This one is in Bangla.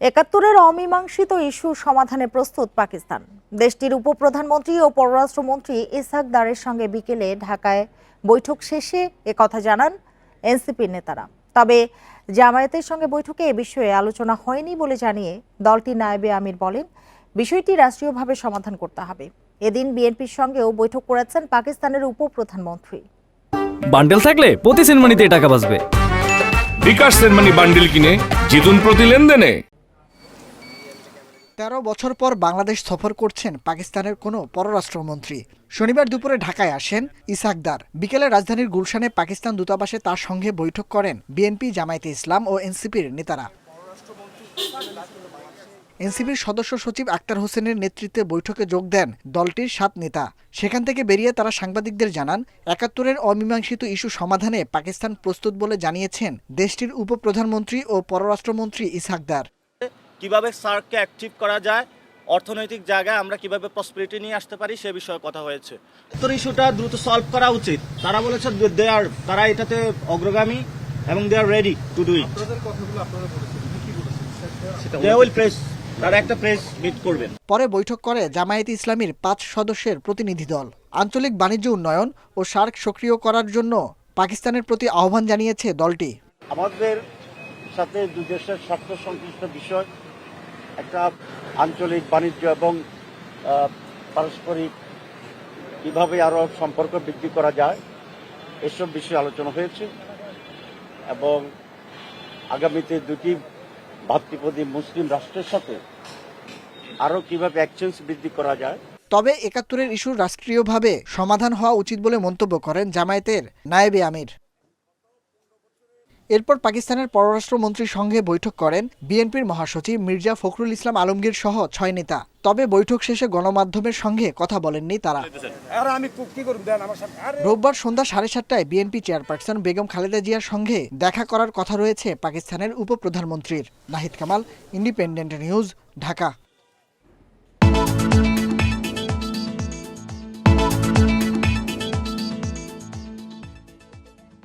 একাত্তরের অমীমাংসিত ইস্যু সমাধানে প্রস্তুত পাকিস্তান। দেশটির উপপ্রধানমন্ত্রী ও পররাষ্ট্রমন্ত্রী ইসহাক দারের সঙ্গে বিকেলে ঢাকায় বৈঠক শেষে কথা জানান এনসিপির নেতারা। তবে জামায়াতের সঙ্গে বৈঠকে এ বিষয়ে আলোচনা হয়নি বলে জানিয়ে দলটি নায়েবে আমির বলেন বিষয়টি রাষ্ট্রীয়ভাবে সমাধান করতে হবে। এদিন বিএনপির সঙ্গেও বৈঠক করেছেন পাকিস্তানের উপপ্রধানমন্ত্রী। বান্ডেল থাকলে প্রতি সেনমানিতে টাকা বাঁচবে। বিকাশ সেনমানি বান্ডিল কিনে জিতুন প্রতি লেনদেনে। তেরো বছর পর বাংলাদেশ সফর করছেন পাকিস্তানের কোনো পররাষ্ট্রমন্ত্রী। শনিবার দুপুরে ঢাকায় আসেন ইসাকদার বিকেলে রাজধানীর গুলশানে পাকিস্তান দূতাবাসে তার সঙ্গে বৈঠক করেন বিএনপি, জামায়াতে ইসলাম ও এনসিপির নেতারা। এনসিপির সদস্য সচিব আক্তার হোসেনের নেতৃত্বে বৈঠকে যোগ দেন দলটির সাত নেতা। সেখান থেকে বেরিয়ে তারা সাংবাদিকদের জানান, একাত্তরের অমীমাংসিত ইস্যু সমাধানে পাকিস্তান প্রস্তুত বলে জানিয়েছেন দেশটির উপপ্রধানমন্ত্রী ও পররাষ্ট্রমন্ত্রী ইসাকদার কীভাবে সার্ককে অ্যাক্টিভ করা যায় অর্থনৈতিক জায়গায় আমরা কীভাবে প্রসপেরিটি নিয়ে আসতে পারি সে বিষয়ে কথা হয়েছে। তোর ইস্যুটা দ্রুত সলভ করা উচিত। তারা বলেছে দে আর তারা এটাতে অগ্রগামী এবং they are ready to do it they will press তারা একটা প্রেস মিট করবেন। পরে বৈঠক করে জামায়াতে ইসলামীর পাঁচ সদস্যের প্রতিনিধি দল। আঞ্চলিক বাণিজ্য উন্নয়ন ও সার্ক সক্রিয় করার জন্য পাকিস্তানের প্রতি আহ্বান জানিয়েছে দলটি। আমাদের সাথে দুই দেশের স্বার্থ সংশ্লিষ্ট বিষয় একটা আঞ্চলিক বাণিজ্য এবং পারস্পরিক কীভাবে আরও সম্পর্ক বৃদ্ধি করা যায়, এসব বিষয়ে আলোচনা হয়েছে এবং আগামীতে দুটি ভাতৃপদী মুসলিম রাষ্ট্রের সাথে আরও কীভাবে এক্সচেঞ্জ বৃদ্ধি করা যায়। তবে একাত্তরের ইস্যু রাষ্ট্রীয়ভাবে সমাধান হওয়া উচিত বলে মন্তব্য করেন জামায়াতের নায়েবে আমির। এরপর পাকিস্তানের পররাষ্ট্রমন্ত্রীর সঙ্গে বৈঠক করেন বিএনপির মহাসচিব মির্জা ফখরুল ইসলাম আলমগীর সহ ছয় নেতা। তবে বৈঠক শেষে গণমাধ্যমের সঙ্গে কথা বলেননি তারা। রোববার সন্ধ্যা সাড়ে সাতটায় বিএনপি চেয়ারপারসন বেগম খালেদা জিয়ার সঙ্গে দেখা করার কথা রয়েছে পাকিস্তানের উপপ্রধানমন্ত্রীর। Nahid Kamal Independent News Dhaka.